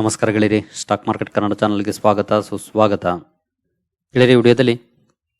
ನಮಸ್ಕಾರ ಗೆಳೆಯರಿ, stock market Kannada ಚಾನಲ್ಗೆ ಸ್ವಾಗತ, ಸುಸ್ವಾಗತ. ಗೆಳೆಯರಿ, ವಿಡಿಯೋದಲ್ಲಿ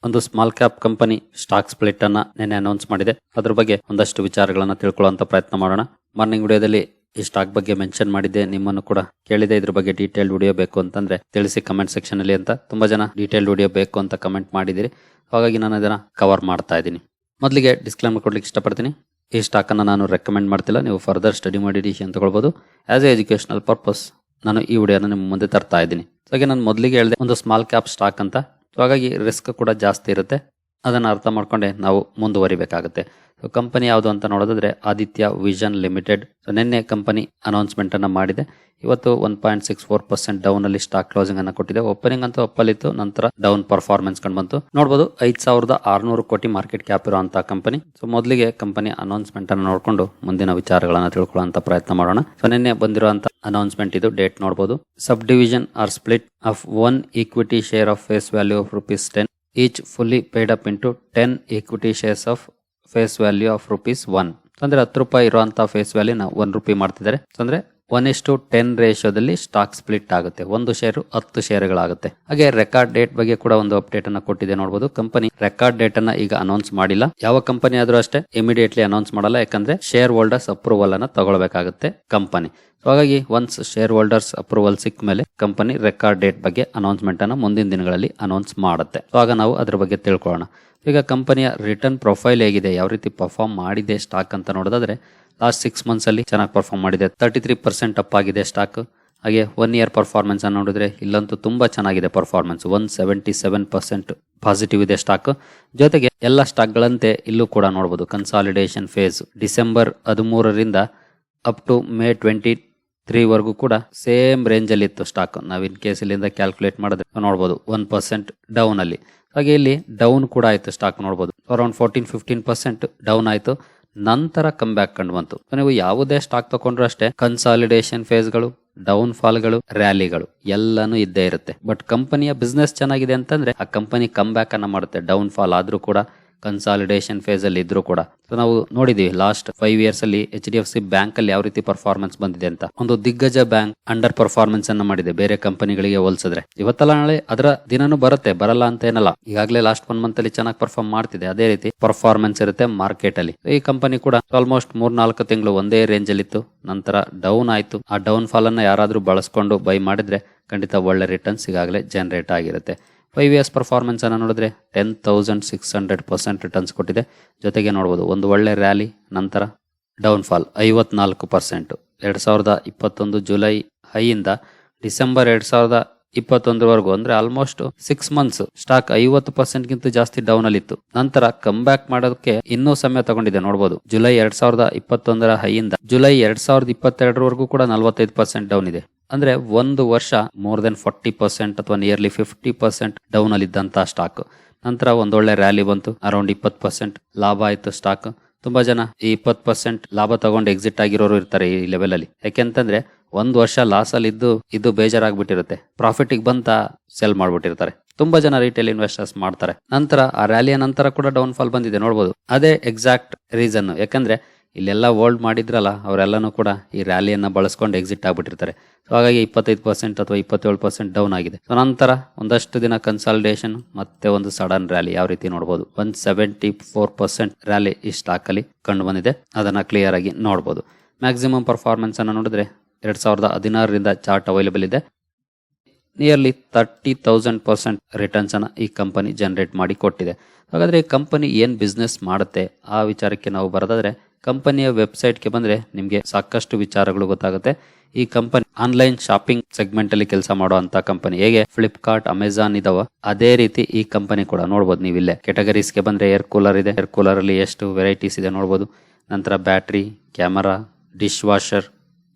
ಒಂದು small cap company stock split ಅನ್ನ ನಿನ್ನೆ ಅನೌನ್ಸ್ ಮಾಡಿದೆ. ಅದ್ರ ಬಗ್ಗೆ ಒಂದಷ್ಟು ವಿಚಾರಗಳನ್ನು ತಿಳ್ಕೊಳ್ಳುವಂತ ಪ್ರಯತ್ನ ಮಾಡೋಣ. ಮಾರ್ನಿಂಗ್ ವಿಡಿಯೋದಲ್ಲಿ ಈ ಸ್ಟಾಕ್ ಬಗ್ಗೆ ಮೆನ್ಷನ್ ಮಾಡಿದ್ದೆ, ನಿಮ್ಮನ್ನು ಕೂಡ ಕೇಳಿದೆ. ಇದ್ರ ಬಗ್ಗೆ ಡೀಟೇಲ್ ವಿಡಿಯೋ ಬೇಕು ಅಂತಂದ್ರೆ ತಿಳಿಸಿ ಕಮೆಂಟ್ ಸೆಕ್ಷನ್ ಅಲ್ಲಿ ಅಂತ. ತುಂಬಾ ಜನ ಡೀಟೇಲ್ ವಿಡಿಯೋ ಬೇಕು ಅಂತ ಕಮೆಂಟ್ ಮಾಡಿದಿರಿ ಹಾಗಾಗಿ ನಾನು ಅದನ್ನ ಕವರ್ ಮಾಡ್ತಾ ಇದ್ದೀನಿ. ಮೊದಲಿಗೆ ಡಿಸ್ಕ್ಲೈಮರ್ ಕೊಡ್ಲಿಕ್ಕೆ ಇಷ್ಟಪಡ್ತೀನಿ. ಈ ಸ್ಟಾಕ್ ಅನ್ನ ನಾನು ರೆಕಮೆಂಡ್ ಮಾಡ್ತಿಲ್ಲ. ನೀವು ಫರ್ದರ್ ಸ್ಟಡಿ ಮಾಡಿ ಡಿಸಿಷನ್ ತಗೊಳ್ಬಹುದು ಆಸ್ ಎ ಎಜುಕೇಶನಲ್ ಪರ್ಪಸ್ ನಾನು ಈ ವಿಡಿಯೋನ ನಿಮ್ಮ ಮುಂದೆ ತರ್ತಾ ಇದ್ದೀನಿ. ಸೊ ಹಾಗೆ ನಾನು ಮೊದಲಿಗೆ ಹೇಳಿದೆ, ಒಂದು ಸ್ಮಾಲ್ ಕ್ಯಾಪ್ ಸ್ಟಾಕ್ ಅಂತ. ಸೊ ಹಾಗಾಗಿ ರಿಸ್ಕ್ ಕೂಡ ಜಾಸ್ತಿ ಇರುತ್ತೆ. ಅದನ್ನು ಅರ್ಥ ಮಾಡ್ಕೊಂಡೆ ನಾವು ಮುಂದುವರಿಬೇಕಾಗುತ್ತೆ. ಸೊ ಕಂಪನಿ ಯಾವುದು ಅಂತ ನೋಡೋದಾದ್ರೆ ಆದಿತ್ಯ ವಿಷನ್ ಲಿಮಿಟೆಡ್. ಸೊ ನಿನ್ನೆ ಕಂಪನಿ ಅನೌನ್ಸ್ಮೆಂಟನ್ನು ಅನ್ನ ಮಾಡಿದೆ. ಇವತ್ತು one point six four percent down ಅಲ್ಲಿ ಸ್ಟಾಕ್ ಕ್ಲೋಸಿಂಗ್ ಅನ್ನು ಕೊಟ್ಟಿದೆ. ಓಪನಿಂಗ್ ಅಂತೂ ಒಪ್ಪಲಿತ್ತು ನಂತರ ಡೌನ್ ಪರ್ಫಾರ್ಮೆನ್ಸ್ ಕಂಡು ಬಂತು. ನೋಡಬಹುದು ಐದ್ ಸಾವಿರದ ಆರ್ನೂರು ಕೋಟಿ ಮಾರ್ಕೆಟ್ ಕ್ಯಾಪ್ ಇರುವಂತಹ ಕಂಪನಿ ಸೊ ಮೊದಲಿಗೆ ಕಂಪನಿ ಅನೌನ್ಸ್ಮೆಂಟ್ ಅನ್ನು ನೋಡಿಕೊಂಡು ಮುಂದಿನ ವಿಚಾರಗಳನ್ನು ತಿಳ್ಕೊಳ್ಳುವಂತ ಪ್ರಯತ್ನ ಮಾಡೋಣ. ಸೊ ನಿನ್ನೆ ಬಂದಿರುವಂತ ಅನೌನ್ಸ್ಮೆಂಟ್ ಇದು ಡೇಟ್ ನೋಡಬಹುದು subdivision or split of one equity share of face value of rupees ten each fully paid up into ten equity shares of face value of rupees one ಅಂದ್ರೆ ಹತ್ತು ರೂಪಾಯಿ ಇರುವಂತಹ ಫೇಸ್ ವ್ಯಾಲ್ಯೂ ನಾವು one rupee ಮಾಡ್ತಿದ್ದಾರೆ. ಅಂದ್ರೆ one ಇಷ್ಟು ten ರೇಷಿಯೋದಲ್ಲಿ stock split ಆಗುತ್ತೆ. ಒಂದು ಶೇರು ಹತ್ತು ಶೇರುಗಳಾಗುತ್ತೆ ಹಾಗೆ ರೆಕಾರ್ಡ್ ಡೇಟ್ ಬಗ್ಗೆ ಕೂಡ ಒಂದು ಅಪ್ಡೇಟ್ ಅನ್ನ ಕೊಟ್ಟಿದೆ ನೋಡಬಹುದು ಕಂಪನಿ ರೆಕಾರ್ಡ್ ಡೇಟ್ ಅನ್ನ ಈಗ ಅನೌನ್ಸ್ ಮಾಡಿಲ್ಲ. ಯಾವ ಕಂಪನಿ ಆದ್ರೂ ಅಷ್ಟೇ ಇಮಿಡಿಯೇಟ್ಲಿ ಅನೌನ್ಸ್ ಮಾಡಲ್ಲ. ಯಾಕಂದ್ರೆ ಶೇರ್ ಹೋಲ್ಡರ್ಸ್ ಅಪ್ರೂವಲ್ ಅನ್ನ ತಗೊಳ್ಬೇಕಾಗುತ್ತೆ ಕಂಪನಿ ಹಾಗಾಗಿ ಒನ್ಸ್ ಶೇರ್ ಹೋಲ್ಡರ್ಸ್ ಅಪ್ರೂವಲ್ ಸಿಕ್ಕ ಮೇಲೆ ಕಂಪನಿ ರೆಕಾರ್ಡ್ ಡೇಟ್ ಬಗ್ಗೆ ಅನೌನ್ಸ್ಮೆಂಟ್ ಅನ್ನ ಮುಂದಿನ ದಿನಗಳಲ್ಲಿ ಅನೌನ್ಸ್ ಮಾಡುತ್ತೆ. ಆಗ ನಾವು ಅದ್ರ ಬಗ್ಗೆ ತಿಳ್ಕೊಳ್ಳೋಣ. ಈಗ ಕಂಪನಿಯ ರಿಟರ್ನ್ ಪ್ರೊಫೈಲ್ ಹೇಗಿದೆ? ಯಾವ ರೀತಿ ಪರ್ಫಾರ್ಮ್ ಮಾಡಿದೆ ಸ್ಟಾಕ್ ಅಂತ ನೋಡೋದಾದ್ರೆ ಲಾಸ್ಟ್ ಸಿಕ್ಸ್ ಮಂತ್ಸ್ ಅಲ್ಲಿ ಚೆನ್ನಾಗಿ ಪರ್ಫಾರ್ಮ್ ಮಾಡಿದೆ. ತರ್ಟಿ ತ್ರೀ ಪರ್ಸೆಂಟ್ ಅಪ್ ಆಗಿದೆ ಸ್ಟಾಕ್ ಹಾಗೆ ಒನ್ ಇಯರ್ ಪರ್ಫಾರ್ಮೆನ್ಸ್ ಅನ್ನು ನೋಡಿದ್ರೆ ಇಲ್ಲಂತೂ ತುಂಬಾ ಚೆನ್ನಾಗಿದೆ performance one seventy seven percent positive ಇದೆ ಸ್ಟಾಕ್ ಜೊತೆಗೆ ಎಲ್ಲ ಸ್ಟಾಕ್ಗಳಂತೆ ಇಲ್ಲೂ ಕೂಡ ನೋಡಬಹುದು ಕನ್ಸಾಲಿಡೇಷನ್ ಫೇಸ್ ಡಿಸೆಂಬರ್ ಹದಿಮೂರರಿಂದ up to May twenty three ವರೆಗೂ ಕೂಡ ಸೇಮ್ ರೇಂಜ್ ಅಲ್ಲಿ ಇತ್ತು ಸ್ಟಾಕ್ ನಾವು ಇನ್ ಕೇಸ್ ಇಲ್ಲಿಂದ ಕ್ಯಾಲ್ಕುಲೇಟ್ ಮಾಡಿದ್ರೆ ನೋಡಬಹುದು ಒನ್ ಪರ್ಸೆಂಟ್ ಡೌನ್ ಅಲ್ಲಿ. ಹಾಗೆ ಇಲ್ಲಿ ಡೌನ್ ಕೂಡ ಆಯ್ತು ಸ್ಟಾಕ್ ನೋಡಬಹುದು around fourteen fifteen percent down ಆಯ್ತು. ನಂತರ ಕಮ್ ಬ್ಯಾಕ್ ಕಂಡು ಬಂತು ನೀವು ಯಾವುದೇ ಸ್ಟಾಕ್ ತಗೊಂಡ್ರು ಅಷ್ಟೇ ಕನ್ಸಾಲಿಡೇಷನ್ ಫೇಸ್ಗಳು ಡೌನ್ ಫಾಲ್ಗಳು ರ್ಯಾಲಿಗಳು ಎಲ್ಲಾನು ಇದ್ದೇ ಇರುತ್ತೆ. ಬಟ್ ಕಂಪನಿಯ ಬಿಸ್ನೆಸ್ ಚೆನ್ನಾಗಿದೆ ಅಂತಂದ್ರೆ, ಆ ಕಂಪನಿ ಕಮ್ ಬ್ಯಾಕ್ ಅನ್ನ ಮಾಡುತ್ತೆ ಡೌನ್ ಫಾಲ್ ಆದ್ರೂ ಕೂಡ. ಕನ್ಸಾಲಿಡೇಷನ್ ಫೇಸ್ ಅಲ್ಲಿ ಇದ್ರು ಕೂಡ. ನಾವು ನೋಡಿದೀವಿ ಲಾಸ್ಟ್ ಫೈವ್ ಇಯರ್ಸ್ ಅಲ್ಲಿ H D F C bank ಅಲ್ಲಿ ಯಾವ ರೀತಿ ಪರ್ಫಾರ್ಮೆನ್ಸ್ ಬಂದಿದೆ ಅಂತ. ಒಂದು ದಿಗ್ಗಜ ಬ್ಯಾಂಕ್ ಅಂಡರ್ ಪರ್ಫಾರ್ಮೆನ್ಸ್ ಅನ್ನ ಮಾಡಿದೆ, ಬೇರೆ ಕಂಪನಿಗಳಿಗೆ ಹೋಲಿಸಿದ್ರೆ. ಇವತ್ತಲ್ಲ ನಾಳೆ ಅದರ ದಿನನೂ ಬರುತ್ತೆ, ಬರಲ್ಲ ಅಂತ ಏನಲ್ಲ. ಈಗಾಗಲೇ ಲಾಸ್ಟ್ ಒನ್ ಮಂತ್ ಅಲ್ಲಿ ಚೆನ್ನಾಗಿ ಪರ್ಫಾರ್ಮ್ ಮಾಡ್ತಿದೆ, ಅದೇ ರೀತಿ ಪರ್ಫಾರ್ಮೆನ್ಸ್ ಇರುತ್ತೆ ಮಾರ್ಕೆಟ್ ಅಲ್ಲಿ. ಈ ಕಂಪನಿ ಕೂಡ ಆಲ್ಮೋಸ್ಟ್ ಮೂರ್ ನಾಲ್ಕು ತಿಂಗಳು ಒಂದೇ ರೇಂಜ್ ಅಲ್ಲಿ ಇತ್ತು, ನಂತರ ಡೌನ್ ಆಯಿತು. ಆ ಡೌನ್ ಫಾಲ್ ಅನ್ನ ಯಾರಾದ್ರೂ ಬಳಸ್ಕೊಂಡು ಬೈ ಮಾಡಿದ್ರೆ ಖಂಡಿತ ಒಳ್ಳೆ ರಿಟರ್ನ್ಸ್ ಈಗಾಗಲೇ ಜನರೇಟ್ ಆಗಿರುತ್ತೆ. ಫೈವ್ ಇಯರ್ಸ್ ಪರ್ಫಾರ್ಮೆನ್ಸ್ ಅನ್ನು ನೋಡಿದ್ರೆ ten thousand six hundred percent returns ಕೊಟ್ಟಿದೆ. ಜೊತೆಗೆ ನೋಡ್ಬೋದು, ಒಂದು ಒಳ್ಳೆ ರ್ಯಾಲಿ ನಂತರ ಡೌನ್ ಫಾಲ್ ಐವತ್ನಾಲ್ಕು ಪರ್ಸೆಂಟು ಎರಡು ಸಾವಿರದ ಇಪ್ಪತ್ತೊಂದು ಜುಲೈ ಹೈಯಿಂದ ಡಿಸೆಂಬರ್ ಎರಡು ಸಾವಿರದ ಇಪ್ಪತ್ತೊಂದರವರೆಗೂ ಅಂದ್ರೆ ಆಲ್ಮೋಸ್ಟ್ ಸಿಕ್ಸ್ ಮಂತ್ಸ್ ಸ್ಟಾಕ್ ಐವತ್ತು ಪರ್ಸೆಂಟ್ ಗಿಂತ ಜಾಸ್ತಿ ಡೌನ್ ಅಲ್ಲಿ ಇತ್ತು ನಂತರ ಕಮ್ ಬ್ಯಾಕ್ ಮಾಡೋದಕ್ಕೆ ಇನ್ನೂ ಸಮಯ ತಗೊಂಡಿದೆ ನೋಡಬಹುದು ಜುಲೈ ಎರಡ್ ಸಾವಿರದ ಇಪ್ಪತ್ತೊಂದರ ಹೈಯಿಂದ ಜುಲೈ ಎರಡ್ ಸಾವಿರದ ಇಪ್ಪತ್ತೆರಡರವರೆಗೂ ಕೂಡ ನಲವತ್ತೈದು ಪರ್ಸೆಂಟ್ ಡೌನ್ ಇದೆ. ಅಂದ್ರೆ ಒಂದು ವರ್ಷ ಮೋರ್ ದೆನ್ ಫಾರ್ಟಿ ಪರ್ಸೆಂಟ್ ಅಥವಾ ನಿಯರ್ಲಿ ಫಿಫ್ಟಿ ಪರ್ಸೆಂಟ್ ಡೌನ್ ಅಲ್ಲಿ ಇದ್ದಂತಹ ಸ್ಟಾಕ್ ನಂತರ ಒಂದೊಳ್ಳೆ ರ್ಯಾಲಿ ಬಂತು ಅರೌಂಡ್ ಇಪ್ಪತ್ತು ಪರ್ಸೆಂಟ್ ಲಾಭ ಆಯ್ತು ಸ್ಟಾಕ್ ತುಂಬಾ ಜನ ಈ ಇಪ್ಪತ್ತು ಪರ್ಸೆಂಟ್ ಲಾಭ ತಗೊಂಡು ಎಕ್ಸಿಟ್ ಆಗಿರೋರು ಇರ್ತಾರೆ ಈ ಲೆವೆಲ್ ಅಲ್ಲಿ. ಯಾಕೆಂತಂದ್ರೆ ಒಂದ್ ವರ್ಷ ಲಾಸ್ ಅಲ್ಲಿ ಇದ್ದು, ಇದು ಬೇಜಾರಾಗ್ಬಿಟ್ಟಿರುತ್ತೆ. ಪ್ರಾಫಿಟ್ ಬಂತ ಸೆಲ್ ಮಾಡ್ಬಿಟ್ಟಿರ್ತಾರೆ. ತುಂಬಾ ಜನ ರಿಟೇಲ್ ಇನ್ವೆಸ್ಟರ್ಸ್ ಮಾಡ್ತಾರೆ. ನಂತರ ಆ ರ್ಯಾಲಿಯ ನಂತರ ಕೂಡ ಡೌನ್ ಫಾಲ್ ಬಂದಿದೆ, ನೋಡ್ಬೋದು. ಅದೇ ಎಕ್ಸಾಕ್ಟ್ ರೀಸನ್ ಯಾಕಂದ್ರೆ, ಇಲ್ಲೆಲ್ಲ ಹೋಲ್ಡ್ ಮಾಡಿದ್ರಲ್ಲ, ಅವರೆಲ್ಲನೂ ಕೂಡ ಈ ರ್ಯಾಲಿಯನ್ನ ಬಳಸ್ಕೊಂಡು ಎಕ್ಸಿಟ್ ಆಗ್ಬಿಟ್ಟಿರ್ತಾರೆ. ಸೊ ಹಾಗಾಗಿ ಇಪ್ಪತ್ತೈದು ಪರ್ಸೆಂಟ್ ಅಥವಾ ಇಪ್ಪತ್ತೇಳು ಪರ್ಸೆಂಟ್ ಡೌನ್ ಆಗಿದೆ. ಸೊ ನಂತರ ಒಂದಷ್ಟು ದಿನ ಕನ್ಸಾಲಿಡೇಷನ್ ಮತ್ತೆ ಒಂದು ಸಡನ್ ರ್ಯಾಲಿ ಯಾವ ರೀತಿ ನೋಡಬಹುದು one seventy four percent rally ಈ ಸ್ಟಾಕ್ ಅಲ್ಲಿ ಕಂಡು ಬಂದಿದೆ. ಅದನ್ನ ಕ್ಲಿಯರ್ ಆಗಿ ನೋಡಬಹುದು ಮ್ಯಾಕ್ಸಿಮಮ್ ಪರ್ಫಾರ್ಮೆನ್ಸ್ ಅನ್ನು ನೋಡಿದ್ರೆ ಎರಡ್ ಸಾವಿರದ ಹದಿನಾರರಿಂದ ಚಾರ್ಟ್ ಅವೈಲೇಬಲ್ ಇದೆ. Nearly thirty thousand percent returns ಅನ್ನ ಈ ಕಂಪನಿ ಜನರೇಟ್ ಮಾಡಿ ಕೊಟ್ಟಿದೆ. ಹಾಗಾದ್ರೆ ಈ ಕಂಪನಿ ಏನು ಬಿಸ್ನೆಸ್ ಮಾಡುತ್ತೆ? ಆ ವಿಚಾರಕ್ಕೆ ನಾವು ಬರೋದಾದರೆ ಕಂಪನಿಯ ವೆಬ್ಸೈಟ್ಗೆ ಬಂದ್ರೆ ನಿಮಗೆ ಸಾಕಷ್ಟು ವಿಚಾರಗಳು ಗೊತ್ತಾಗುತ್ತೆ. ಈ ಕಂಪನಿ ಆನ್ಲೈನ್ ಶಾಪಿಂಗ್ ಸೆಗ್ಮೆಂಟ್ ಅಲ್ಲಿ ಕೆಲಸ ಮಾಡುವಂತ ಕಂಪನಿ ಹೇಗೆ? ಫ್ಲಿಪ್ಕಾರ್ಟ್ ಅಮೆಝಾನ್ ಇದಾವ. ಅದೇ ರೀತಿ ಈ ಕಂಪನಿ ಕೂಡ ನೋಡಬಹುದು ನೀವು ಇಲ್ಲೇ. ಕೆಟಗರೀಸ್ಗೆ ಬಂದ್ರೆ ಏರ್ ಕೂಲರ್ ಇದೆ. ಏರ್ ಕೂಲರ್ ಅಲ್ಲಿ ಎಷ್ಟು ವೆರೈಟೀಸ್ ಇದೆ ನೋಡಬಹುದು ನಂತರ battery camera dishwasher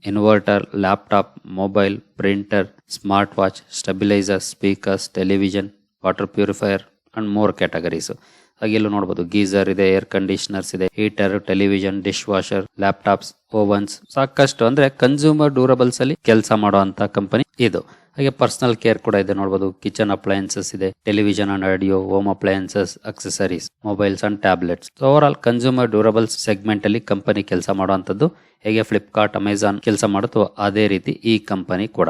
inverter laptop mobile printer smart watch stabiliser speakers television water purifier and more categories ಹಾಗೆ ಇಲ್ಲೂ ನೋಡಬಹುದು ಗೀಸರ್ ಇದೆ ಏರ್ ಕಂಡೀಷನರ್ಸ್ ಇದೆ heater television dishwasher laptops ovens ಸಾಕಷ್ಟು ಅಂದ್ರೆ ಕನ್ಸ್ಯೂಮರ್ ಡ್ಯೂರಬಲ್ಸ್ ಅಲ್ಲಿ ಕೆಲಸ ಮಾಡುವಂತ ಕಂಪನಿ ಇದು. ಹಾಗೆ ಪರ್ಸನಲ್ ಕೇರ್ ಕೂಡ ಇದೆ ನೋಡಬಹುದು ಕಿಚನ್ ಅಪ್ಲಯನ್ಸಸ್ ಇದೆ. Television and audio, home appliances, accessories, mobiles and tablets. Overall consumer durables segment ಅಲ್ಲಿ ಕಂಪನಿ ಕೆಲಸ ಮಾಡುವಂತದ್ದು ಹೇಗೆ ಫ್ಲಿಪ್ಕಾರ್ಟ್ ಅಮೆಝಾನ್ ಕೆಲಸ ಮಾಡುತ್ತೋ ಅದೇ ರೀತಿ ಈ ಕಂಪನಿ ಕೂಡ.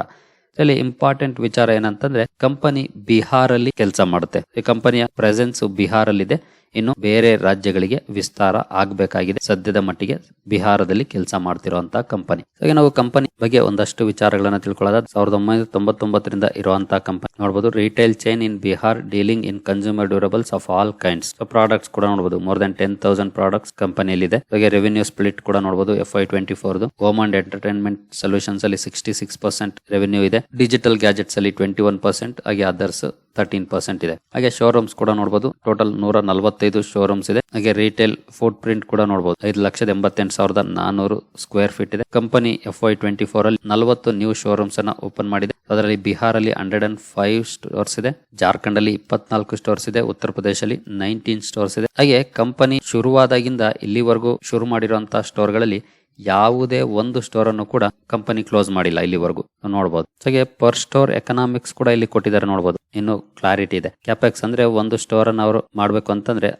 ಇಲ್ಲಿ ಇಂಪಾರ್ಟೆಂಟ್ ವಿಚಾರ ಏನಂತಂದ್ರೆ ಕಂಪನಿ ಬಿಹಾರಲ್ಲಿ ಕೆಲಸ ಮಾಡುತ್ತೆ. ಈ ಕಂಪನಿಯ ಪ್ರೆಸೆನ್ಸ್ ಬಿಹಾರಲ್ಲಿದೆ. ಇನ್ನು ಬೇರೆ ರಾಜ್ಯಗಳಿಗೆ ವಿಸ್ತಾರ ಆಗಬೇಕಾಗಿದೆ. ಸದ್ಯದ ಮಟ್ಟಿಗೆ ಬಿಹಾರದಲ್ಲಿ ಕೆಲಸ ಮಾಡ್ತಿರುವಂತಹ ಕಂಪನಿ ಹಾಗೆ ನಾವು ಕಂಪನಿ ಬಗ್ಗೆ ಒಂದಷ್ಟು ವಿಚಾರಗಳನ್ನ ತಿಳ್ಕೊಳ್ಳೋದ ಸಾವಿರದ ಒಂಬೈನೂರ ತೊಂಬತ್ತೊಂಬತ್ತರಿಂದ ಇರುವಂತಹ ಕಂಪನಿ ನೋಡಬಹುದು retail chain in Bihar dealing in consumer durables of all kinds products ಕೂಡ ನೋಡಬಹುದು more than ten thousand products ಕಂಪನಿಯಲ್ಲಿ ಇದೆ ಹಾಗೆ ರೆವೆನ್ಯೂ ಸ್ಪ್ಲಿಟ್ ಕೂಡ ನೋಡಬಹುದು F Y twenty four home and entertainment solutions ಅಲ್ಲಿ ಸಿಕ್ಸ್ಟಿ ಸಿಕ್ಸ್ ಪರ್ಸೆಂಟ್ ರೆವೆನ್ಯೂ ಇದೆ. Digital gadgets ಅಲ್ಲಿ ಟ್ವೆಂಟಿ ಒನ್ ಪರ್ಸೆಂಟ್ ಹಾಗೆ ಅದರ್ಸ್ ತರ್ಟೀನ್ ಪರ್ಸೆಂಟ್ ಇದೆ. ಹಾಗೆ ಶೋರೂಮ್ಸ್ ಕೂಡ ನೋಡಬಹುದು ಟೋಟಲ್ ನೂರ ನಲವತ್ತೈದು ಶೋರೂಮ್ಸ್ ಇದೆ. ಹಾಗೆ ರಿಟೇಲ್ ಫುಟ್ ಪ್ರಿಂಟ್ ಕೂಡ ನೋಡಬಹುದು ಐದು ಲಕ್ಷದ ಎಂಬತ್ತೆಂಟು ಸಾವಿರದ ನಾನೂರು ಸ್ಕ್ವೇರ್ ಫೀಟ್ ಇದೆ. Company F I twenty four ಅಲ್ಲಿ ನಲವತ್ತು ನ್ಯೂ ಶೋರೂಮ್ಸ್ ಅನ್ನ ಓಪನ್ ಮಾಡಿದೆ. ಅದರಲ್ಲಿ ಬಿಹಾರಲ್ಲಿ ಹಂಡ್ರೆಡ್ ಅಂಡ್ ಫೈವ್ ಸ್ಟೋರ್ಸ್ ಇದೆ. ಜಾರ್ಖಂಡ್ ಅಲ್ಲಿ ಇಪ್ಪತ್ನಾಲ್ಕು ಸ್ಟೋರ್ಸ್ ಇದೆ. ಉತ್ತರ ಪ್ರದೇಶದಲ್ಲಿ ನೈನ್ಟೀನ್ ಸ್ಟೋರ್ಸ್ ಇದೆ. ಹಾಗೆ ಕಂಪನಿ ಶುರುವಾದಾಗಿಂದ ಇಲ್ಲಿವರೆಗೂ ಶುರು ಮಾಡಿರುವಂತಹ ಸ್ಟೋರ್ಗಳಲ್ಲಿ ಯಾವುದೇ ಒಂದು ಸ್ಟೋರ್ ಅನ್ನು ಕೂಡ ಕಂಪನಿ ಕ್ಲೋಸ್ ಮಾಡಿಲ್ಲ ಇಲ್ಲಿವರೆಗೂ. ನೋಡಬಹುದು ಹಾಗೆ ಪರ್ ಸ್ಟೋರ್ ಎಕನಾಮಿಕ್ಸ್ ಕೂಡ ಇಲ್ಲಿ ಕೊಟ್ಟಿದ್ದಾರೆ ನೋಡಬಹುದು ಇನ್ನು ಕ್ಲಾರಿಟಿ ಇದೆ. ಕ್ಯಾಪೆಕ್ಸ್ ಅಂದ್ರೆ ಒಂದು ಸ್ಟೋರ್ ಅನ್ನು ಅವರು ಮಾಡಬೇಕು ಅಂತಂದ್ರೆ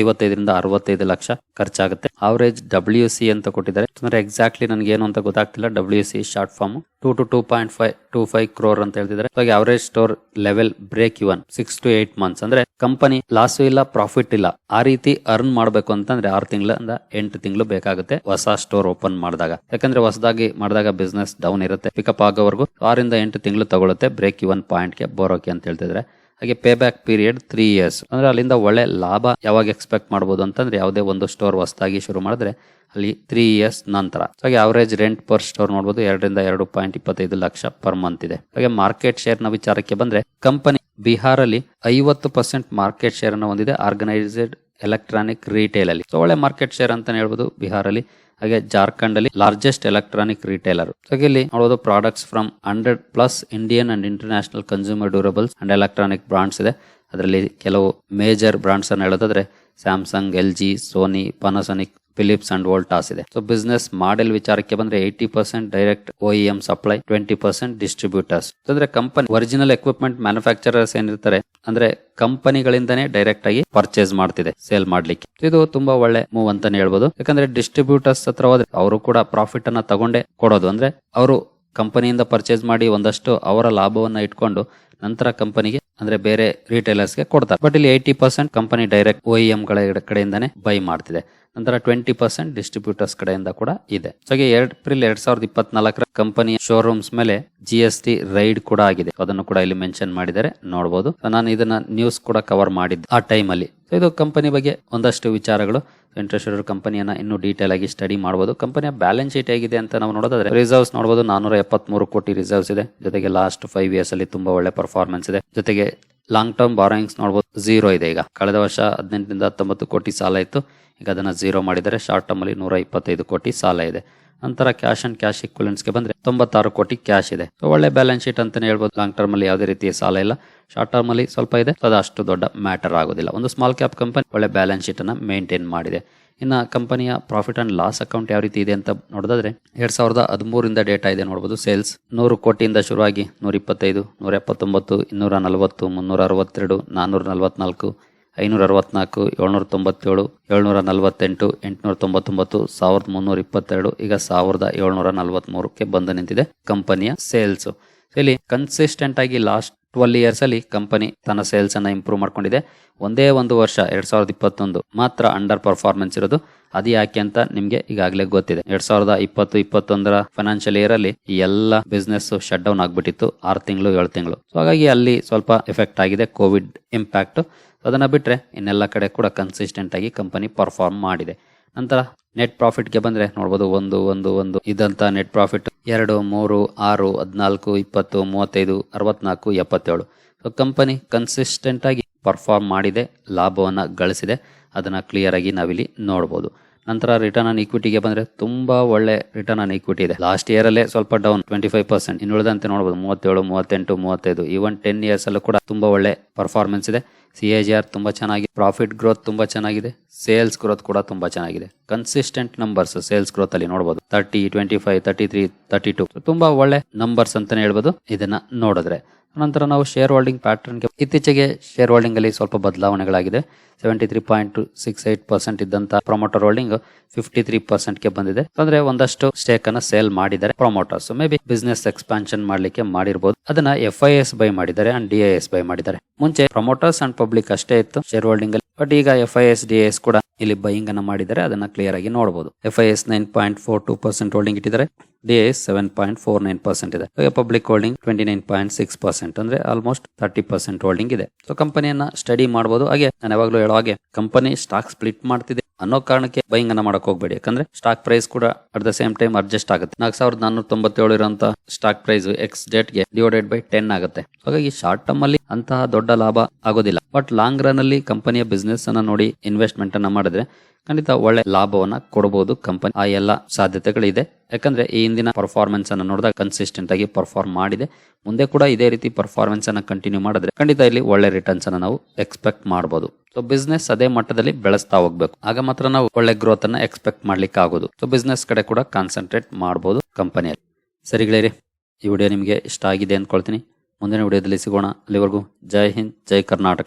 ಐವತ್ತೈದರಿಂದ ಅರವತ್ತೈದು ಲಕ್ಷ ಖರ್ಚಾಗುತ್ತೆ. ಅವರೇಜ್ ಡಬ್ಲ್ಯೂ ಸಿ ಅಂತ ಕೊಟ್ಟಿದ್ದಾರೆ. ಅಂದ್ರೆ ಎಕ್ಸಾಕ್ಟ್ಲಿ ನನಗೆ ಏನು ಅಂತ ಗೊತ್ತಾಗ್ತಿಲ್ಲ. W C short form two to two point five two five crore ಅಂತ ಹೇಳ್ತಿದ್ದಾರೆ. ಹಾಗೆ average store level break even six to eight months ಅಂದ್ರೆ ಕಂಪನಿ ಲಾಸು ಇಲ್ಲ ಪ್ರಾಫಿಟ್ ಇಲ್ಲ. ಆ ರೀತಿ ಅರ್ನ್ ಮಾಡಬೇಕು ಅಂತಂದ್ರೆ ಆರು ತಿಂಗಳಿಂದ ಎಂಟು ತಿಂಗಳು ಬೇಕಾಗುತ್ತೆ ಹೊಸ ಸ್ಟೋರ್ ಓಪನ್ ಮಾಡಿದಾಗ. ಯಾಕಂದ್ರೆ ಹೊಸದಾಗಿ ಮಾಡಿದಾಗ ಬಿಸ್ನೆಸ್ ಡೌನ್ ಇರುತ್ತೆ ಪಿಕಪ್ ಆಗೋವರೆಗೂ ಆರಿಂದ ಎಂಟು ತಿಂಗಳು ತಗೊಳುತ್ತೆ ಬ್ರೇಕ್ ಇವನ್ ಪಾಯಿಂಟ್ಗೆ ಬರೋಕೆ ಅಂತ ಹೇಳ್ತಿದ್ರೆ ಹಾಗೆ pay back period three years ಅಂದ್ರೆ ಅಲ್ಲಿಂದ ಒಳ್ಳೆ ಲಾಭ ಯಾವಾಗ ಎಕ್ಸ್ಪೆಕ್ಟ್ ಮಾಡಬಹುದು ಅಂತಂದ್ರೆ ಯಾವುದೇ ಒಂದು ಸ್ಟೋರ್ ಹೊಸದಾಗಿ ಶುರು ಮಾಡಿದ್ರೆ ಅಲ್ಲಿ ತ್ರೀ ಇಯರ್ಸ್ ನಂತರ. ಹಾಗೆ ಅವರೇಜ್ ರೆಂಟ್ ಪರ್ ಸ್ಟೋರ್ ನೋಡಬಹುದು ಎರಡರಿಂದ ಎರಡು ಪಾಯಿಂಟ್ ಇಪ್ಪತ್ತೈದು ಲಕ್ಷ ಪರ್ ಮಂತ್ ಇದೆ. ಹಾಗೆ ಮಾರ್ಕೆಟ್ ಶೇರ್ನ ವಿಚಾರಕ್ಕೆ ಬಂದ್ರೆ ಕಂಪನಿ ಬಿಹಾರಲ್ಲಿ ಐವತ್ತು ಪರ್ಸೆಂಟ್ ಮಾರ್ಕೆಟ್ ಶೇರ್ ಅನ್ನು ಹೊಂದಿದೆ ಆರ್ಗನೈಸೆಡ್ ಎಲೆಕ್ಟ್ರಾನಿಕ್ ರಿಟೇಲ್ ಅಲ್ಲಿ. ಒಳ್ಳೆ ಮಾರ್ಕೆಟ್ ಶೇರ್ ಅಂತ ಹೇಳ್ಬೋದು ಬಿಹಾರಲ್ಲಿ ಹಾಗೆ ಜಾರ್ಖಂಡ್ ಅಲ್ಲಿ ಲಾರ್ಜೆಸ್ಟ್ ಎಲೆಕ್ಟ್ರಾನಿಕ್ ರಿಟೇಲರ್ ಹಾಗೆ ಇಲ್ಲಿ ನೋಡೋದು products from hundred plus Indian and international consumer durables and electronic brands ಇದೆ. ಅದರಲ್ಲಿ ಕೆಲವು ಮೇಜರ್ ಬ್ರಾಂಡ್ಸ್ ಅನ್ನು ಹೇಳೋದಾದ್ರೆ Samsung L G Sony Panasonic Philips and Voltas ಇದೆ. ಸೊ ಬಿಸ್ನೆಸ್ ಮಾಡೆಲ್ ವಿಚಾರಕ್ಕೆ ಬಂದ್ರೆ eighty percent direct M supply twenty percent distributors ಅಂದ್ರೆ company original equipment manufacturers ಏನಿರ್ತಾರೆ, ಅಂದ್ರೆ ಕಂಪನಿಗಳಿಂದನೇ ಡೈರೆಕ್ಟ್ ಆಗಿ ಪರ್ಚೇಸ್ ಮಾಡ್ತಿದೆ ಸೇಲ್ ಮಾಡ್ಲಿಕ್ಕೆ. ಇದು ತುಂಬಾ ಒಳ್ಳೆ ಮೂವ್ ಅಂತಾನೆ ಹೇಳ್ಬೋದು. ಯಾಕಂದ್ರೆ ಡಿಸ್ಟ್ರಿಬ್ಯೂಟರ್ಸ್ ಹತ್ರ ಹೋದ್ರೆ ಅವರು ಕೂಡ ಪ್ರಾಫಿಟ್ ಅನ್ನ ತಗೊಂಡೆ ಕೊಡೋದು. ಅಂದ್ರೆ ಅವರು ಕಂಪನಿಯಿಂದ ಪರ್ಚೇಸ್ ಮಾಡಿ ಒಂದಷ್ಟು ಅವರ ಲಾಭವನ್ನ ಇಟ್ಕೊಂಡು ನಂತರ ಕಂಪನಿಗೆ ಅಂದ್ರೆ ಬೇರೆ ರಿಟೇಲರ್ಸ್ಗೆ ಕೊಡ್ತಾರೆ. ಬಟ್ ಇಲ್ಲಿ eighty percent company direct O M ಗಳ ಕಡೆಯಿಂದಾನೇ ಬೈ ಮಾಡ್ತಿದೆ. ನಂತರ ಟ್ವೆಂಟಿ ಪರ್ಸೆಂಟ್ ಡಿಸ್ಟ್ರಿಬ್ಯೂಟರ್ಸ್ ಕಡೆಯಿಂದ ಕೂಡ ಇದೆ. ಹಾಗೆ ಏಪ್ರಿಲ್ ಎರಡ್ ಸಾವಿರದ ಇಪ್ಪತ್ನಾಲ್ಕರ ಕಂಪನಿಯ ಶೋರೂಮ್ಸ್ ಮೇಲೆ ಜಿ ಎಸ್ ಟಿ ರೈಡ್ ಕೂಡ ಆಗಿದೆ. ಅದನ್ನು ಕೂಡ ಇಲ್ಲಿ ಮೆನ್ಷನ್ ಮಾಡಿದರೆ ನೋಡಬಹುದು ನಾನು ಇದನ್ನ ನ್ಯೂಸ್ ಕೂಡ ಕವರ್ ಮಾಡಿದ್ದೆ ಆ ಟೈಮ್ ಅಲ್ಲಿ. ಇದು ಕಂಪನಿ ಬಗ್ಗೆ ಒಂದಷ್ಟು ವಿಚಾರಗಳು. ಇಂಟ್ರೆಸ್ಟೆಡ್ ಕಂಪನಿಯನ್ನ ಇನ್ನು ಡೀಟೇಲ್ ಆಗಿ ಸ್ಟಡಿ ಮಾಡಬಹುದು ಕಂಪನಿಯ ಬ್ಯಾಲೆನ್ಸ್ ಶೀಟ್ ಹೇಗಿದೆ ಅಂತ ನಾವು ನೋಡೋದಾದ್ರೆ ರಿಸರ್ವ್ಸ್ ನೋಡಬಹುದು ನಾನೂರ ಎಪ್ಪತ್ಮೂರು ಕೋಟಿ ರಿಸರ್ವ್ಸ್ ಇದೆ. ಜೊತೆಗೆ ಲಾಸ್ಟ್ ಫೈವ್ ಇಯರ್ಸ್ ಅಲ್ಲಿ ತುಂಬಾ ಒಳ್ಳೆ ಪರ್ಫಾರ್ಮೆನ್ಸ್ ಇದೆ. ಜೊತೆಗೆ ಲಾಂಗ್ ಟರ್ಮ್ ಬಾರೋಯಿಂಗ್ಸ್ ನೋಡಬಹುದು ಝೀರೋ ಇದೆ ಈಗ. ಕಳೆದ ವರ್ಷ ಹದಿನೆಂಟರಿಂದ ಹತ್ತೊಂಬತ್ತು ಕೋಟಿ ಸಾಲ ಇತ್ತು. ಈಗ ಅದನ್ನ ಝೀರೋ ಮಾಡಿದರೆ ಶಾರ್ಟ್ ಟರ್ಮ್ ಅಲ್ಲಿ ನೂರ ಇಪ್ಪತ್ತೈದು ಕೋಟಿ ಸಾಲ ಇದೆ. ನಂತರ ಕ್ಯಾಶ್ ಅಂಡ್ ಕ್ಯಾಶ್ಗೆ ಬಂದ್ರೆ ತೊಂಬತ್ತಾರು ಕೋಟಿ ಕ್ಯಾಶ್ ಇದೆ. ಸೊ ಒಳ್ಳೆ ಬ್ಯಾಲೆನ್ಸ್ ಶೀಟ್ ಅಂತಾನೆ ಹೇಳ್ಬೋದು. ಲಾಂಗ್ ಟರ್ಮ್ ಅಲ್ಲಿ ಯಾವುದೇ ರೀತಿಯ ಸಾಲ ಇಲ್ಲ. ಶಾರ್ಟ್ ಟರ್ಮ್ ಅಲ್ಲಿ ಸ್ವಲ್ಪ ಇದೆ. ಅದು ಅಷ್ಟು ದೊಡ್ಡ ಮ್ಯಾಟರ್ ಆಗೋದಿಲ್ಲ. ಒಂದು ಸ್ಮಾಲ್ ಕ್ಯಾಪ್ ಕಂಪನಿ ಒಳ್ಳೆ ಬ್ಯಾಲೆನ್ಸ್ ಶೀಟ್ ಅನ್ನ ಮೇಂಟೈನ್ ಮಾಡಿದೆ. ಇನ್ನು ಕಂಪನಿಯ ಪ್ರಾಫಿಟ್ ಅಂಡ್ ಲಾಸ್ ಅಕೌಂಟ್ ಯಾವ ರೀತಿ ಇದೆ ಅಂತ ನೋಡೋದಾದ್ರೆ, ಎರಡ್ ಸಾವಿರದ ಹದಿಮೂರಿಂದ ಡೇಟಾ ಇದೆ ನೋಡಬಹುದು ಸೇಲ್ಸ್ ನೂರು ಕೋಟಿಯಿಂದ ಶುರುವಾಗಿ ನೂರ ಇಪ್ಪತ್ತೈದು ನೂರ ಎಪ್ಪತ್ತೊಂಬತ್ತು ಇನ್ನೂರ ನಲವತ್ತು, ಮುನ್ನೂರ ಅರವತ್ತೆರಡು ನಾನ್ನೂರ ನಲವತ್ನಾಲ್ಕು ಐನೂರ ಅರವತ್ನಾಲ್ಕು ಏಳ್ನೂರ ತೊಂಬತ್ತೇಳು ಏಳ್ನೂರ ನಲವತ್ತೆಂಟು ಎಂಟುನೂರ ತೊಂಬತ್ತೊಂಬತ್ತು ಸಾವಿರದ ಮುನ್ನೂರ ಇಪ್ಪತ್ತೆರಡು ಈಗ ಸಾವಿರದ ಏಳ್ನೂರ ನಲವತ್ತ್ಮೂರಕ್ಕೆ ಬಂದು ನಿಂತಿದೆ ಕಂಪನಿಯ ಸೇಲ್ಸ್. ಇಲ್ಲಿ ಕನ್ಸಿಸ್ಟೆಂಟ್ ಆಗಿ ಲಾಸ್ಟ್ ಟ್ವೆಲ್ ಇಯರ್ಸ್ ಅಲ್ಲಿ ಕಂಪನಿ ತನ್ನ ಸೇಲ್ಸ್ ಅನ್ನ ಇಂಪ್ರೂವ್ ಮಾಡ್ಕೊಂಡಿದೆ. ಒಂದೇ ಒಂದು ವರ್ಷ, ಎರಡ್ ಸಾವಿರದ ಇಪ್ಪತ್ತೊಂದು ಮಾತ್ರ ಅಂಡರ್ ಪರ್ಫಾರ್ಮೆನ್ಸ್ ಇರೋದು. ಅದು ಯಾಕೆ ಅಂತ ನಿಮ್ಗೆ ಈಗಾಗಲೇ ಗೊತ್ತಿದೆ. ಎರಡ್ ಸಾವಿರದ ಇಪ್ಪತ್ತು, ಇಪ್ಪತ್ತೊಂದರ ಫೈನಾನ್ಷಿಯಲ್ ಇಯರ್ ಅಲ್ಲಿ ಈ ಎಲ್ಲ ಬಿಸ್ನೆಸ್ ಶಟ್ ಡೌನ್ ಆಗ್ಬಿಟ್ಟಿತ್ತು ಆರು ತಿಂಗಳು, ಏಳು ತಿಂಗಳು. ಸೊ ಹಾಗಾಗಿ ಅಲ್ಲಿ ಸ್ವಲ್ಪ ಎಫೆಕ್ಟ್ ಆಗಿದೆ ಕೋವಿಡ್ ಇಂಪ್ಯಾಕ್ಟ್ ಅದನ್ನ ಬಿಟ್ಟರೆ ಇನ್ನೆಲ್ಲ ಕಡೆ ಕೂಡ ಕನ್ಸಿಸ್ಟೆಂಟ್ ಆಗಿ ಕಂಪನಿ ಪರ್ಫಾರ್ಮ್ ಮಾಡಿದೆ. ನಂತರ ನೆಟ್ ಪ್ರಾಫಿಟ್ಗೆ ಬಂದ್ರೆ ನೋಡ್ಬೋದು ಒಂದು ಒಂದು ಒಂದು. ಇದಂತ ನೆಟ್ ಪ್ರಾಫಿಟ್ ಎರಡು, ಮೂರು, ಆರು, ಹದಿನಾಲ್ಕು, ಇಪ್ಪತ್ತು, ಮೂವತ್ತೈದು, ಅರವತ್ನಾಲ್ಕು, ಎಪ್ಪತ್ತೇಳು. ಸೊ ಕಂಪನಿ ಕನ್ಸಿಸ್ಟೆಂಟ್ ಆಗಿ ಪರ್ಫಾರ್ಮ್ ಮಾಡಿದೆ, ಲಾಭವನ್ನ ಗಳಿಸಿದೆ. ಅದನ್ನ ಕ್ಲಿಯರ್ ಆಗಿ ನಾವಿಲ್ಲಿ ನೋಡ್ಬೋದು. ನಂತರ ರಿಟರ್ನ್ ಆನ್ ಇಕ್ವಿಟಿಗೆ ಬಂದ್ರೆ ತುಂಬಾ ಒಳ್ಳೆ ರಿಟರ್ನ್ ಆನ್ ಇಕ್ವಿಟಿ ಇದೆ. ಲಾಸ್ಟ್ ಇಯರ್ ಅಲ್ಲೇ ಸ್ವಲ್ಪ ಡೌನ್ ಟ್ವೆಂಟಿ ಫೈವ್ ಪರ್ಸೆಂಟ್ ಇನ್ನುಳಿದಂತೆ ನೋಡಬಹುದು ಮೂವತ್ತೇಳು, ಮೂವತ್ತೆಂಟು, ಮೂವತ್ತೈದು. ಈವನ್ ಟೆನ್ ಇಯರ್ಸ್ ಅಲ್ಲೂ ಕೂಡ ತುಂಬಾ ಒಳ್ಳೆ ಪರ್ಫಾರ್ಮೆನ್ಸ್ ಇದೆ. ಸಿ ಎ ಜಿ ಆರ್ ತುಂಬಾ ಚೆನ್ನಾಗಿದೆ ಪ್ರಾಫಿಟ್ ಗ್ರೋತ್ ತುಂಬಾ ಚೆನ್ನಾಗಿದೆ ಸೇಲ್ಸ್ ಗ್ರೋತ್ ಕೂಡ ತುಂಬಾ ಚೆನ್ನಾಗಿದೆ. ಕನ್ಸಿಸ್ಟೆಂಟ್ ನಂಬರ್ಸ್ ಸೇಲ್ಸ್ ಗ್ರೋತ್ ಅಲ್ಲಿ ನೋಡಬಹುದು thirty twenty five thirty three thirty two ತುಂಬಾ ಒಳ್ಳೆ ನಂಬರ್ಸ್ ಅಂತಾನೆ ಹೇಳ್ಬೋದು. ಇದನ್ನ ನೋಡಿದ್ರೆ, ನಂತರ ನಾವು ಶೇರ್ ಹೋಲ್ಡಿಂಗ್ ಪ್ಯಾಟರ್ನ್ಗೆ ಇತ್ತೀಚೆಗೆ ಶೇರ್ ಹೋಲ್ಡಿಂಗ್ ಅಲ್ಲಿ ಸ್ವಲ್ಪ ಬದಲಾವಣೆಗಳಾಗಿದೆ. Seventy three point six eight percent ಇದ್ದಂತ ಪ್ರೊಮೋಟರ್ ಹೋಲ್ಡಿಂಗ್ ಫಿಫ್ಟಿ ತ್ರೀ ಪರ್ಸೆಂಟ್ಗೆ ಬಂದಿದೆ. ಅಂದ್ರೆ ಒಂದಷ್ಟು ಸ್ಟೇಕ್ ಅನ್ನ ಸೇಲ್ ಮಾಡಿದ್ದಾರೆ promoters may be business expansion ಮಾಡ್ಲಿಕ್ಕೆ ಮಾಡಿರಬಹುದು ಅದನ್ನ ಎಫ್ ಐ ಎಸ್ ಬೈ ಮಾಡಿದ್ದಾರೆ and D I S buy ಮಾಡಿದ್ದಾರೆ. ಮುಂಚೆ ಪ್ರಮೋಟರ್ಸ್ ಅಂಡ್ ಪಬ್ಲಿಕ್ ಅಷ್ಟೇ ಇತ್ತು ಶೇರ್ ಹೋಲ್ಡಿಂಗ್ ಅಲ್ಲಿ. ಬಟ್ ಈಗ F I S D S ಕೂಡ ಇಲ್ಲಿ ಬೈಯಿಂಗ್ ಅನ್ನ ಮಾಡಿದ್ದಾರೆ ಅದನ್ನ ಕ್ಲಿಯರ್ ಆಗಿ ನೋಡಬಹುದು F I S nine point four two percent holding ಇಟ್ಟಿದ್ದಾರೆ D S seven point four nine percent ಇದೆ. Public holding twenty nine point six percent ಅಂದ್ರೆ ಆಲ್ಮೋಸ್ಟ್ ತರ್ಟಿ ಪರ್ಸೆಂಟ್ ಹೋಲ್ಡಿಂಗ್ ಇದೆ. ಸೊ ಕಂಪನಿಯನ್ನ ಸ್ಟಡಿ ಮಾಡಬಹುದು ಹಾಗೆ, ನಾನು ಯಾವಾಗಲೂ ಹೇಳೋ ಹಾಗೆ ಕಂಪನಿ ಸ್ಟಾಕ್ ಸ್ಪ್ಲಿಟ್ ಮಾಡ್ತಿದೆ. ಅನ್ನೋ ಕಾರಣಕ್ಕೆ ಬೈಂಗ್ ಅನ್ನ ಮಾಡಕ್ ಹೋಗ್ಬೇಡಿ. ಯಾಕಂದ್ರೆ ಸ್ಟಾಕ್ ಪ್ರೈಸ್ ಕೂಡ at the same time adjust ಆಗುತ್ತೆ. ನಾಲ್ಕು ಸಾವಿರದ ನಾನೂರ ತೊಂಬತ್ತೇಳು ಇರುವಂತಹ ಸ್ಟಾಕ್ ಪ್ರೈಸ್ ಎಕ್ಸ್ ಡೇಟ್ಗೆ ಡಿವೈಡೆಡ್ ಬೈ ಟೆನ್ ಆಗುತ್ತೆ. ಹಾಗಾಗಿ ಶಾರ್ಟ್ ಟರ್ಮ್ ಅಲ್ಲಿ ಅಂತಹ ದೊಡ್ಡ ಲಾಭ ಆಗೋದಿಲ್ಲ. ಬಟ್ ಲಾಂಗ್ ರನ್ ಅಲ್ಲಿ ಕಂಪನಿಯ ಬಿಸ್ನೆಸ್ ಅನ್ನ ನೋಡಿ ಇನ್ವೆಸ್ಟ್ಮೆಂಟ್ ಅನ್ನ ಮಾಡಿದ್ರೆ ಖಂಡಿತ ಒಳ್ಳೆ ಲಾಭವನ್ನ ಕೊಡಬಹುದು ಕಂಪನಿ ಆ ಎಲ್ಲ ಸಾಧ್ಯತೆಗಳಿದೆ. ಯಾಕಂದ್ರೆ ಈ ಹಿಂದಿನ ಪರ್ಫಾರ್ಮೆನ್ಸ್ ಅನ್ನು ನೋಡಿದಾಗ ಕನ್ಸಿಸ್ಟೆಂಟ್ ಆಗಿ ಪರ್ಫಾರ್ಮ್ ಮಾಡಿದೆ. ಮುಂದೆ ಕೂಡ ಇದೇ ರೀತಿ ಪರ್ಫಾರ್ಮೆನ್ಸ್ ಅನ್ನ ಕಂಟಿನ್ಯೂ ಮಾಡಿದ್ರೆ ಖಂಡಿತ ಇಲ್ಲಿ ಒಳ್ಳೆ ರಿಟರ್ನ್ಸ್ ಅನ್ನ ನಾವು ಎಕ್ಸ್ಪೆಕ್ಟ್ ಮಾಡಬಹುದು ಸೊ ಬಿಸ್ನೆಸ್ ಅದೇ ಮಟ್ಟದಲ್ಲಿ ಬೆಳೆಸ್ತಾ ಹೋಗ್ಬೇಕು. ಆಗ ಮಾತ್ರ ನಾವು ಒಳ್ಳೆ ಗ್ರೋತ್ ಅನ್ನ ಎಕ್ಸ್ಪೆಕ್ಟ್ ಮಾಡ್ಲಿಕ್ಕೆ ಆಗೋದು. ಸೊ ಬಿಸ್ನೆಸ್ ಕಡೆ ಕೂಡ ಕಾನ್ಸಂಟ್ರೇಟ್ ಮಾಡಬಹುದು ಕಂಪನಿಯಲ್ಲಿ ಸರಿ ಗೆಳೆಯರಿ, ಈ ವಿಡಿಯೋ ನಿಮಗೆ ಇಷ್ಟ ಆಗಿದೆ ಅಂದ್ಕೊಳ್ತೀನಿ. ಮುಂದಿನ ವಿಡಿಯೋದಲ್ಲಿ ಸಿಗೋಣ. ಅಲ್ಲಿವರೆಗೂ ಜೈ ಹಿಂದ್, ಜೈ ಕರ್ನಾಟಕ.